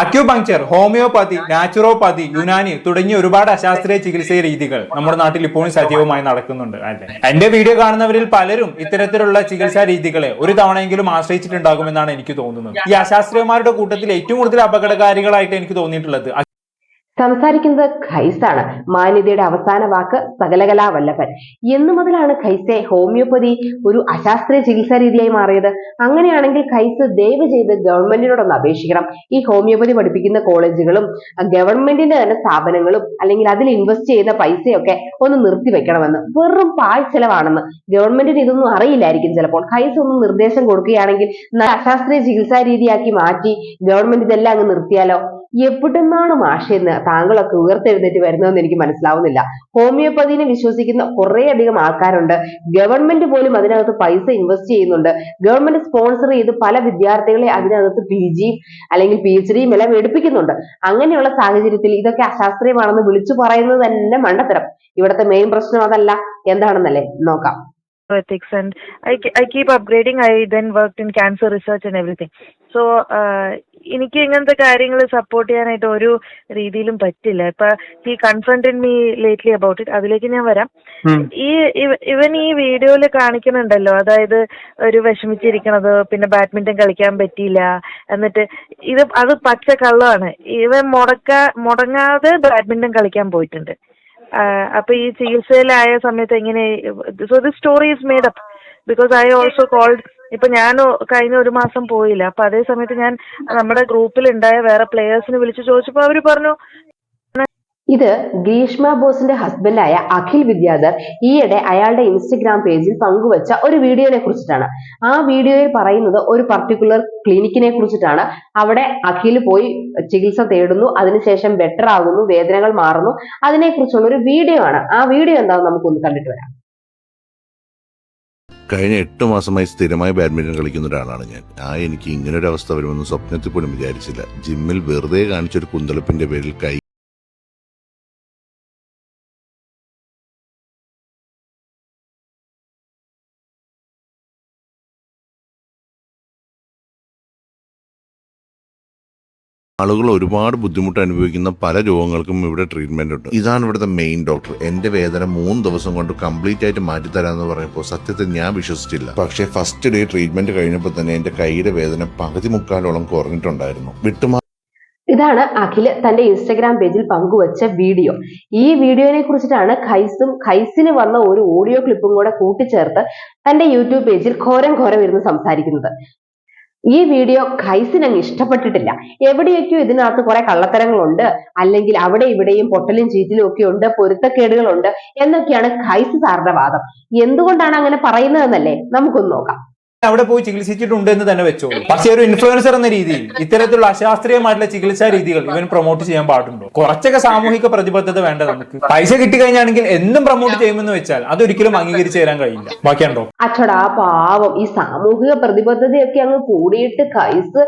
Acupuncture homeopathy naturopathy Unani തുടങ്ങിയ ഒരുപാട് അശാസ്ത്രീയ ചികിത്സാ രീതികൾ നമ്മുടെ നാട്ടിൽ ഇപ്പോഴും സജീവമായി നടക്കുന്നുണ്ട് എന്റെ വീഡിയോ കാണുന്നവരിൽ പലരും ഇത്തരത്തിലുള്ള ചികിത്സാ രീതികളെ ഒരു തവണയെങ്കിലും ആശ്രയിച്ചിട്ടുണ്ടാകുമെന്നാണ് എനിക്ക് തോന്നുന്നത്. ഈ അശാസ്ത്രീയമാരുടെ കൂട്ടത്തിൽ ഏറ്റവും കൂടുതൽ അപകടകാരികളായിട്ട് എനിക്ക് തോന്നിയിട്ടുള്ളത് സംസാരിക്കുന്നത് ഖൈസാണ്. മാന്യതയുടെ അവസാന വാക്ക് സകലകലാ വല്ലഭൻ. എന്നു മുതലാണ് ഖൈസെ ഹോമിയോപ്പതി ഒരു അശാസ്ത്രീയ ചികിത്സാ രീതിയായി മാറിയത്. അങ്ങനെയാണെങ്കിൽ ഖൈസ് ദയവ് ചെയ്ത് ഗവൺമെന്റിനോടൊന്ന് അപേക്ഷിക്കണം. ഈ ഹോമിയോപ്പതി പഠിപ്പിക്കുന്ന കോളേജുകളും ഗവൺമെന്റിന്റെ തന്നെ സ്ഥാപനങ്ങളും അല്ലെങ്കിൽ അതിൽ ഇൻവെസ്റ്റ് ചെയ്യുന്ന പൈസയൊക്കെ ഒന്ന് നിർത്തിവെക്കണമെന്ന് വെറും പാഴ് ചെലവാണെന്ന് ഗവൺമെന്റിന് ഇതൊന്നും അറിയില്ലായിരിക്കും ചിലപ്പോൾ. ഖൈസ് ഒന്ന് നിർദ്ദേശം കൊടുക്കുകയാണെങ്കിൽ അശാസ്ത്രീയ ചികിത്സാ രീതിയാക്കി മാറ്റി ഗവൺമെന്റ് ഇതെല്ലാം അങ്ങ് നിർത്തിയാലോ? എവിടുന്നാണ് മാഷെന്ന് താങ്കളൊക്കെ ഉയർത്തെഴുന്നേറ്റ് വരുന്നതെന്ന് എനിക്ക് മനസ്സിലാവുന്നില്ല. ഹോമിയോപ്പതിനെ വിശ്വസിക്കുന്ന കുറേയധികം ആൾക്കാരുണ്ട്. ഗവൺമെന്റ് പോലും അതിനകത്ത് പൈസ ഇൻവെസ്റ്റ് ചെയ്യുന്നുണ്ട്. ഗവൺമെന്റ് സ്പോൺസർ ചെയ്ത് പല വിദ്യാർത്ഥികളെ അതിനകത്ത് പി ജിയും അല്ലെങ്കിൽ പി എച്ച് ഡിയും എല്ലാം എടുപ്പിക്കുന്നുണ്ട്. അങ്ങനെയുള്ള സാഹചര്യത്തിൽ ഇതൊക്കെ അശാസ്ത്രീയമാണെന്ന് വിളിച്ചു പറയുന്നത് തന്നെ മണ്ടത്തരം. ഇവിടുത്തെ മെയിൻ പ്രശ്നം അതല്ല. എന്താണെന്നല്ലേ? നോക്കാം. Ethics and I, I keep upgrading. I then worked in cancer research and everything. So uh, എനിക്ക് ഇങ്ങനത്തെ കാര്യങ്ങൾ സപ്പോർട്ട് ചെയ്യാനായിട്ട് ഒരു രീതിയിലും പറ്റില്ല. ഇപ്പൊ ഈ confronted me lately about it അതിലേക്ക് ഞാൻ വരാം. ഈ ഇവ- ഇവൻ ഈ വീഡിയോയിൽ കാണിക്കുന്നുണ്ടല്ലോ. അതായത് ഒരു വിഷമിച്ചിരിക്കണത് പിന്നെ ബാഡ്മിന്റൺ കളിക്കാൻ പറ്റിയില്ല. എന്നിട്ട് ഇത് അത് പച്ച കള്ളമാണ് ഇവൻ മുടക്ക മുടങ്ങാതെ ബാഡ്മിന്റൺ കളിക്കാൻ പോയിട്ടുണ്ട്. അപ്പൊ ഈ ചികിത്സയിലായ സമയത്ത് എങ്ങനെ so the story is made up because I also called ഇപ്പൊ ഞാൻ കഴിഞ്ഞ ഒരു മാസം പോയില്ല. അപ്പൊ അതേ സമയത്ത് ഞാൻ നമ്മുടെ ഗ്രൂപ്പിൽ ഉണ്ടായ വേറെ പ്ലേയേഴ്സിന് വിളിച്ചു ചോദിച്ചപ്പോ അവർ പറഞ്ഞു ഇത് ഗ്രീഷ്മ ബോസിന്റെ ഹസ്ബൻഡായ അഖിൽ വിദ്യാധർ ഈയിടെ അയാളുടെ ഇൻസ്റ്റഗ്രാം പേജിൽ പങ്കുവച്ച ഒരു വീഡിയോനെ കുറിച്ചിട്ടാണ്. ആ വീഡിയോയിൽ പറയുന്നത് ഒരു പർട്ടിക്കുലർ ക്ലിനിക്കിനെ കുറിച്ചിട്ടാണ്. അവിടെ അഖിൽ പോയി ചികിത്സ തേടുന്നു അതിനുശേഷം ബെറ്റർ ആകുന്നു വേദനകൾ മാറുന്നു. അതിനെക്കുറിച്ചുള്ള ഒരു വീഡിയോ ആണ്. ആ വീഡിയോ എന്താണെന്ന് നമുക്കൊന്ന് കണ്ടിട്ട് വരാം. കഴിഞ്ഞ എട്ട് മാസമായി സ്ഥിരമായി ബാഡ്മിന്റൺ കളിക്കുന്ന ഒരാളാണ് ഞാൻ. ആ എനിക്ക് ഇങ്ങനൊരവസ്ഥ വരുമെന്ന് സ്വപ്നത്തിൽ പോലും വിചാരിച്ചില്ല. ജിമ്മിൽ വെറുതെ കാണിച്ചൊരു കുന്തളപ്പിന്റെ പേരിൽ കൈ ആളുകൾ ഒരുപാട് ബുദ്ധിമുട്ട് അനുഭവിക്കുന്ന പല രോഗങ്ങൾക്കും ഇവിടെ ട്രീറ്റ്മെന്റ് ഉണ്ട്. ഇതാണ് ഇവിടുത്തെ മെയിൻ ഡോക്ടർ എന്റെ വേദന മൂന്ന് ദിവസം കൊണ്ട് കംപ്ലീറ്റ് ആയിട്ട് മാറ്റി എന്ന് പറഞ്ഞപ്പോൾ സത്യത്തിൽ ഞാൻ വിശ്വസിച്ചില്ല. പക്ഷേ ഫസ്റ്റ് ഡേ ട്രീറ്റ്മെന്റ് കഴിഞ്ഞപ്പോൾ തന്നെ എന്റെ കൈയുടെ വേദന പകുതി മുക്കാലോളം കുറഞ്ഞിട്ടുണ്ടായിരുന്നു. വിട്ടുമാ ഇതാണ് അഖിൽ തന്റെ ഇൻസ്റ്റഗ്രാം പേജിൽ പങ്കുവച്ച വീഡിയോ. ഈ വീഡിയോനെ കുറിച്ചിട്ടാണ് ഖൈസും ഖൈസിന് വന്ന ഒരു ഓഡിയോ ക്ലിപ്പും കൂടെ കൂട്ടിച്ചേർത്ത് തന്റെ യൂട്യൂബ് പേജിൽ ഘോരം ഘോരം ഇരുന്ന് സംസാരിക്കുന്നത്. ഈ വീഡിയോ ഖൈസിന് അങ്ങ് ഇഷ്ടപ്പെട്ടിട്ടില്ല. എവിടെയൊക്കെയോ ഇതിനകത്ത് കുറെ കള്ളത്തരങ്ങളുണ്ട്. അല്ലെങ്കിൽ അവിടെ ഇവിടെയും പൊട്ടലും ചീറ്റിലും ഒക്കെ ഉണ്ട് പൊരുത്തക്കേടുകളുണ്ട് എന്നൊക്കെയാണ് ഖൈസ് സാറിന്റെ വാദം. എന്തുകൊണ്ടാണ് അങ്ങനെ പറയുന്നതെന്നല്ലേ നമുക്കൊന്ന് നോക്കാം. അവിടെ പോയി ചികിത്സിച്ചിട്ടുണ്ട് എന്ന് തന്നെ വെച്ചോളൂ. പക്ഷേ ഒരു ഇൻഫ്ലുവൻസർ എന്ന രീതിയിൽ ഇത്തരത്തിലുള്ള അശാസ്ത്രീയമായിട്ടുള്ള ചികിത്സാ രീതികൾ ഇവൻ പ്രൊമോട്ട് ചെയ്യാൻ പാടുണ്ടോ? കുറച്ചൊക്കെ സാമൂഹിക പ്രതിബദ്ധത വേണ്ട നമുക്ക്? പൈസ കിട്ടി കഴിഞ്ഞാണെങ്കിൽ എന്നും പ്രൊമോട്ട് ചെയ്യുമെന്ന് വെച്ചാൽ അതൊരിക്കലും അംഗീകരിച്ചു തരാൻ കഴിയില്ല. ബാക്കിയുണ്ടോ? അച്ചടാ പാവം. ഈ സാമൂഹിക പ്രതിബദ്ധതയൊക്കെ അങ്ങ് കൂടിയിട്ട് കൈസ്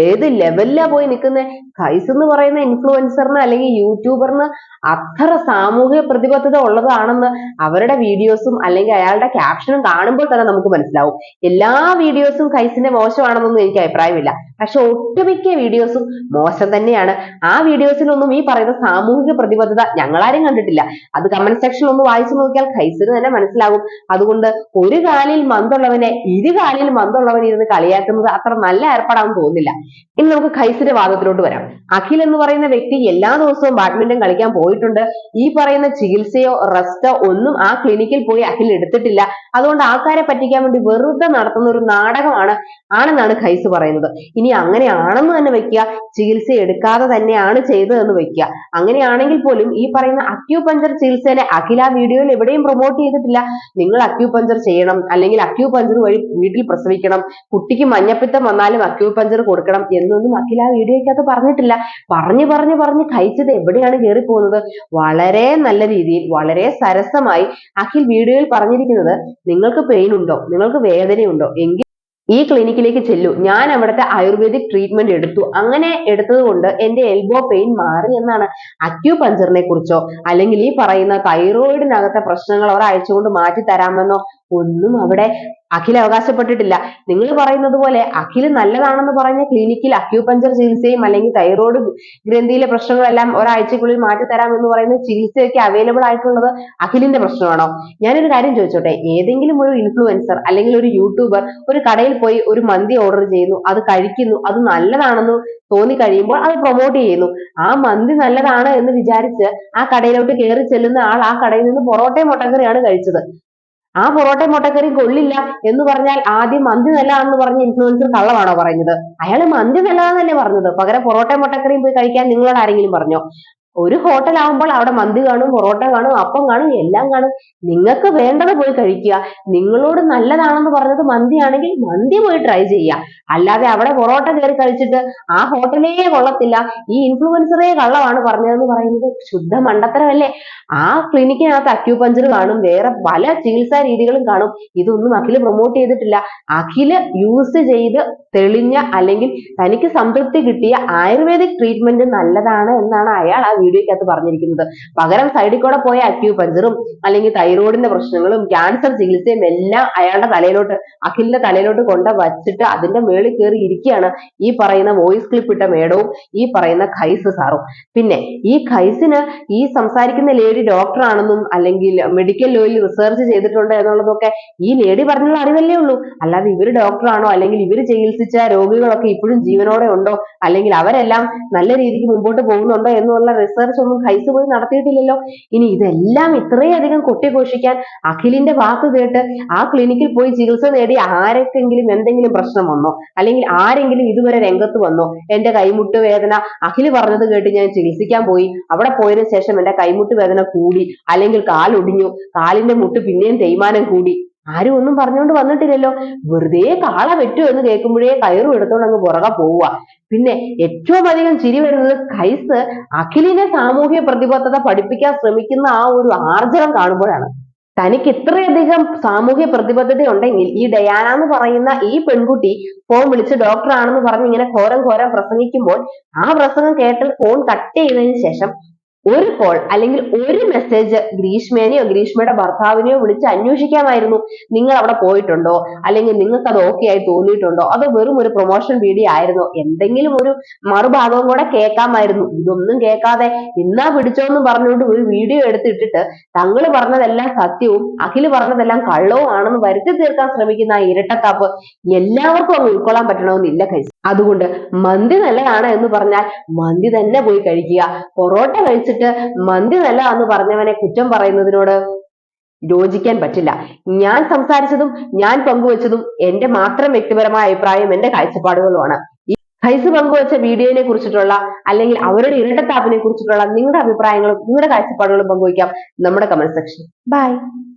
ഏത് ലെവലിലാ പോയി നിൽക്കുന്നത് കൈസ് എന്ന് പറയുന്ന ഇൻഫ്ലുവൻസറിന് അല്ലെങ്കിൽ യൂട്യൂബറിന് അത്ര സാമൂഹിക പ്രതിബദ്ധത ഉള്ളതാണെന്ന് അവരുടെ വീഡിയോസും അല്ലെങ്കിൽ അയാളുടെ ക്യാപ്ഷനും കാണുമ്പോൾ തന്നെ നമുക്ക് മനസ്സിലാവും. എല്ലാ വീഡിയോസും കൈസിന്റെ മോശമാണെന്നൊന്നും എനിക്ക് അഭിപ്രായമില്ല. പക്ഷെ ഒട്ടുമിക്ക വീഡിയോസും മോശം തന്നെയാണ്. ആ വീഡിയോസിലൊന്നും ഈ പറയുന്ന സാമൂഹിക പ്രതിബദ്ധത ഞങ്ങളാരും കണ്ടിട്ടില്ല. അത് കമന്റ് സെക്ഷനിൽ ഒന്ന് വായിച്ചു നോക്കിയാൽ കൈസിന് തന്നെ മനസ്സിലാകും. അതുകൊണ്ട് ഒരു കാലിൽ മന്തുള്ളവനെ ഇരു കാലിൽ മന്തുള്ളവനെ ഇരുന്ന് കളിയാക്കുന്നത് അത്ര നല്ല ഏർപ്പാടാണെന്ന് തോന്നുന്നില്ല. ഇനി നമുക്ക് ഖൈസിന്റെ വാദത്തിലോട്ട് വരാം. അഖിൽ എന്ന് പറയുന്ന വ്യക്തി എല്ലാ ദിവസവും ബാഡ്മിന്റൺ കളിക്കാൻ പോയിട്ടുണ്ട്. ഈ പറയുന്ന ചികിത്സയോ റെസ്റ്റോ ഒന്നും ആ ക്ലിനിക്കിൽ പോയി അഖിൽ എടുത്തിട്ടില്ല. അതുകൊണ്ട് ആൾക്കാരെ പറ്റിക്കാൻ വേണ്ടി വെറുതെ നടത്തുന്ന ഒരു നാടകമാണ് ആണെന്നാണ് ഖൈസ് പറയുന്നത്. ഇനി അങ്ങനെയാണെന്ന് തന്നെ വെക്കുക. ചികിത്സ എടുക്കാതെ തന്നെയാണ് ചെയ്തതെന്ന് വെക്കുക. അങ്ങനെയാണെങ്കിൽ പോലും ഈ പറയുന്ന അക്യൂപഞ്ചർ ചികിത്സേനെ അഖിൽ ആ വീഡിയോയിൽ എവിടെയും പ്രൊമോട്ട് ചെയ്തിട്ടില്ല. നിങ്ങൾ അക്യൂപഞ്ചർ ചെയ്യണം അല്ലെങ്കിൽ അക്യൂപഞ്ചർ വഴി വീട്ടിൽ പ്രസവിക്കണം കുട്ടിക്ക് മഞ്ഞപ്പിത്തം വന്നാലും അക്യൂപഞ്ചർ കൊടുക്കണം എന്നൊന്നും അഖിൽ ആ വീഡിയോയ്ക്കകത്ത് പറഞ്ഞിട്ടില്ല. പറഞ്ഞു പറഞ്ഞു പറഞ്ഞ് കഴിച്ചത് എവിടെയാണ് കയറി പോകുന്നത് വളരെ നല്ല രീതിയിൽ വളരെ സരസമായി അഖിൽ വീഡിയോയിൽ പറഞ്ഞിരിക്കുന്നത് നിങ്ങൾക്ക് പെയിൻ ഉണ്ടോ? നിങ്ങൾക്ക് വേദനയുണ്ടോ? എങ്കിൽ ഈ ക്ലിനിക്കിലേക്ക് ചെല്ലൂ. ഞാൻ അവിടുത്തെ ആയുർവേദിക് ട്രീറ്റ്മെന്റ് എടുത്തു. അങ്ങനെ എടുത്തത് കൊണ്ട് എന്റെ എൽബോ പെയിൻ മാറി എന്നാണ് അക്യൂപഞ്ചറിനെ കുറിച്ചോ അല്ലെങ്കിൽ ഈ പറയുന്ന തൈറോയിഡിനകത്തെ പ്രശ്നങ്ങൾ ഒരാഴ്ച കൊണ്ട് മാറ്റി തരാമെന്നോ ഒന്നും അവിടെ അഖിൽ അവകാശപ്പെട്ടിട്ടില്ല. നിങ്ങൾ പറയുന്നത് പോലെ അഖിൽ നല്ലതാണെന്ന് പറഞ്ഞ ക്ലിനിക്കിൽ അക്യൂപഞ്ചർ ചികിത്സയും അല്ലെങ്കിൽ തൈറോയ്ഡ് ഗ്രന്ഥിയിലെ പ്രശ്നങ്ങളെല്ലാം ഒരാഴ്ചക്കുള്ളിൽ മാറ്റി തരാം എന്ന് പറയുന്ന ചികിത്സയൊക്കെ അവൈലബിൾ ആയിട്ടുള്ളത് അഖിലിന്റെ പ്രശ്നമാണോ? ഞാനൊരു കാര്യം ചോദിച്ചോട്ടെ. ഏതെങ്കിലും ഒരു ഇൻഫ്ലുവൻസർ അല്ലെങ്കിൽ ഒരു യൂട്യൂബർ ഒരു കടയിൽ പോയി ഒരു മന്തി ഓർഡർ ചെയ്യുന്നു അത് കഴിക്കുന്നു അത് നല്ലതാണെന്ന് തോന്നി കഴിയുമ്പോൾ അത് പ്രൊമോട്ട് ചെയ്യുന്നു. ആ മന്തി നല്ലതാണ് എന്ന് വിചാരിച്ച് ആ കടയിലോട്ട് കയറി ചെല്ലുന്ന ആൾ ആ കടയിൽ നിന്ന് പൊറോട്ടയും മുട്ടക്കറിയാണ് കഴിച്ചത്. ആ പൊറോട്ടയും മുട്ടക്കറിയും കൊള്ളില്ല എന്ന് പറഞ്ഞാൽ ആദ്യം മന്തി നല്ലതാണെന്ന് പറഞ്ഞ ഇൻഫ്ലുവൻസർ കള്ളമാണോ പറഞ്ഞത് അയാൾ മന്തി നല്ലതാണെന്നല്ലേ പറഞ്ഞത്. പകരം പൊറോട്ടയും മുട്ടക്കറിയും പോയി കഴിക്കാൻ നിങ്ങളോട് ആരെങ്കിലും പറഞ്ഞോ? ഒരു ഹോട്ടൽ ആവുമ്പോൾ അവിടെ മന്തി കാണും പൊറോട്ട കാണും അപ്പം കാണും എല്ലാം കാണും. നിങ്ങൾക്ക് വേണ്ടത് പോയി കഴിക്കുക. നിങ്ങളോട് നല്ലതാണെന്ന് പറഞ്ഞത് മന്തി ആണെങ്കിൽ മന്തി പോയി ട്രൈ ചെയ്യുക. അല്ലാതെ അവിടെ പൊറോട്ട കയറി കഴിച്ചിട്ട് ആ ഹോട്ടലേ കൊള്ളത്തില്ല. ഈ ഇൻഫ്ലുവൻസറേ കള്ളമാണ് പറഞ്ഞതെന്ന് പറയുന്നത് ശുദ്ധ മണ്ടത്തരമല്ലേ? ആ ക്ലിനിക്കിനകത്ത് അക്യൂപഞ്ചർ കാണും വേറെ പല ചികിത്സാ രീതികളും കാണും. ഇതൊന്നും അഖിൽ പ്രൊമോട്ട് ചെയ്തിട്ടില്ല. അഖിൽ യൂസ് ചെയ്ത് തെളിഞ്ഞ അല്ലെങ്കിൽ തനിക്ക് സംതൃപ്തി കിട്ടിയ ആയുർവേദിക് ട്രീറ്റ്മെന്റ് നല്ലതാണ് എന്നാണ് അയാൾ ആ വീഡിയോക്കകത്ത് പറഞ്ഞിരിക്കുന്നത്. പകരം സൈഡിൽ കൂടെ പോയ അക്യൂപഞ്ചറും അല്ലെങ്കിൽ തൈറോയിഡിന്റെ പ്രശ്നങ്ങളും ക്യാൻസർ ചികിത്സയും എല്ലാം അയാളുടെ തലയിലോട്ട് അഖിലിന്റെ തലയിലോട്ട് കൊണ്ട് വച്ചിട്ട് അതിന്റെ മേളിൽ കയറി ഇരിക്കുകയാണ് ഈ പറയുന്ന വോയിസ് ക്ലിപ്പ് ഇട്ട മേഡവും ഈ പറയുന്ന ഖൈസ് സാറും. പിന്നെ ഈ ഖൈസിന് ഈ സംസാരിക്കുന്ന ലേഡി ഡോക്ടർ ആണെന്നും അല്ലെങ്കിൽ മെഡിക്കൽ ലോയിൽ റിസർച്ച് ചെയ്തിട്ടുണ്ട് എന്നുള്ളതൊക്കെ ഈ ലേഡി പറഞ്ഞുള്ള അറിവല്ലേ ഉള്ളൂ. അല്ലാതെ ഇവർ ഡോക്ടറാണോ അല്ലെങ്കിൽ ഇവർ ചികിത്സിച്ച രോഗികളൊക്കെ ഇപ്പോഴും ജീവനോടെ ഉണ്ടോ അല്ലെങ്കിൽ അവരെല്ലാം നല്ല രീതിക്ക് മുമ്പോട്ട് പോകുന്നുണ്ടോ എന്നുള്ള റിസർച്ച് ഒന്നും ഹൈസ് പോയി നടത്തിയിട്ടില്ലല്ലോ. ഇനി ഇതെല്ലാം ഇത്രയധികം കൊട്ടിഘോഷിക്കാൻ അഖിലിന്റെ വാക്ക് കേട്ട് ആ ക്ലിനിക്കിൽ പോയി ചികിത്സ നേടി ആരൊക്കെങ്കിലും എന്തെങ്കിലും പ്രശ്നം വന്നോ? അല്ലെങ്കിൽ ആരെങ്കിലും ഇതുവരെ രംഗത്ത് വന്നോ? എന്റെ കൈമുട്ട് വേദന. അഖിൽ പറഞ്ഞത് കേട്ട് ഞാൻ ചികിത്സിക്കാൻ പോയി. അവിടെ പോയതിനു ശേഷം എന്റെ കൈമുട്ട് വേദന കൂടി. അല്ലെങ്കിൽ കാലൊടിഞ്ഞു. കാലിന്റെ മുട്ട് പിന്നെയും തേയ്മാനം കൂടി. ആരും ഒന്നും പറഞ്ഞുകൊണ്ട് വന്നിട്ടില്ലല്ലോ. വെറുതെ കാള വെറ്റു എന്ന് കേൾക്കുമ്പോഴേ കയറും എടുത്തോണ്ട് അങ്ങ് പുറകെ പോവുക. പിന്നെ ഏറ്റവും അധികം ചിരി വരുന്നത് കൈസ് അഖിലിനെ സാമൂഹ്യ പ്രതിബദ്ധത പഠിപ്പിക്കാൻ ശ്രമിക്കുന്ന ആ ഒരു ആർജവം കാണുമ്പോഴാണ്. തനിക്ക് ഇത്രയധികം സാമൂഹ്യ പ്രതിബദ്ധത ഉണ്ടെങ്കിൽ ഈ ഡയാന എന്ന് പറയുന്ന ഈ പെൺകുട്ടി ഫോൺ വിളിച്ച് ഡോക്ടർ ആണെന്ന് പറഞ്ഞ് ഇങ്ങനെ ഘോരം ഘോരം പ്രസംഗിക്കുമ്പോൾ ആ പ്രസംഗം കേട്ട് ഫോൺ കട്ട് ചെയ്തതിന് ശേഷം ഒരു കോൾ അല്ലെങ്കിൽ ഒരു മെസ്സേജ് ഗ്രീഷ്മേനെയോ ഗ്രീഷ്മയുടെ ഭർത്താവിനെയോ വിളിച്ച് അന്വേഷിക്കാമായിരുന്നു. നിങ്ങൾ അവിടെ പോയിട്ടുണ്ടോ? അല്ലെങ്കിൽ നിങ്ങൾക്ക് അത് ഓക്കെ ആയി തോന്നിയിട്ടുണ്ടോ? അതോ വെറും ഒരു പ്രൊമോഷൻ വീഡിയോ ആയിരുന്നോ? എന്തെങ്കിലും ഒരു മറുഭാഗവും കൂടെ കേൾക്കാമായിരുന്നു. ഇതൊന്നും കേൾക്കാതെ ഇന്നാ പിടിച്ചോന്ന് പറഞ്ഞുകൊണ്ട് ഒരു വീഡിയോ എടുത്തിട്ടിട്ട് തങ്ങൾ പറഞ്ഞതെല്ലാം സത്യവും അഖിൽ പറഞ്ഞതെല്ലാം കള്ളവും ആണെന്ന് വരുത്തി തീർക്കാൻ ശ്രമിക്കുന്ന ആ ഇരട്ടത്താപ്പ് എല്ലാവർക്കും അങ്ങ് ഉൾക്കൊള്ളാൻ പറ്റണമെന്നില്ല കൈസ് അതുകൊണ്ട് മന്തി നല്ലതാണ് എന്ന് പറഞ്ഞാൽ മന്തി തന്നെ പോയി കഴിക്കുക. പൊറോട്ട കഴിച്ചിട്ട് മന്തി നല്ലതാന്ന് പറഞ്ഞവനെ കുറ്റം പറയുന്നതിനോട് യോജിക്കാൻ പറ്റില്ല. ഞാൻ സംസാരിച്ചതും ഞാൻ പങ്കുവച്ചതും എന്റെ മാത്രം വ്യക്തിപരമായ അഭിപ്രായം എന്റെ കാഴ്ചപ്പാടുകളുമാണ്. ഈ ഹൈസ് പങ്കുവച്ച വീഡിയോനെ കുറിച്ചിട്ടുള്ള അല്ലെങ്കിൽ അവരുടെ ഇരട്ടത്താപ്പിനെ കുറിച്ചിട്ടുള്ള നിങ്ങളുടെ അഭിപ്രായങ്ങളും നിങ്ങളുടെ കാഴ്ചപ്പാടുകളും പങ്കുവയ്ക്കാം നമ്മുടെ കമന്റ് സെക്ഷൻ ബൈ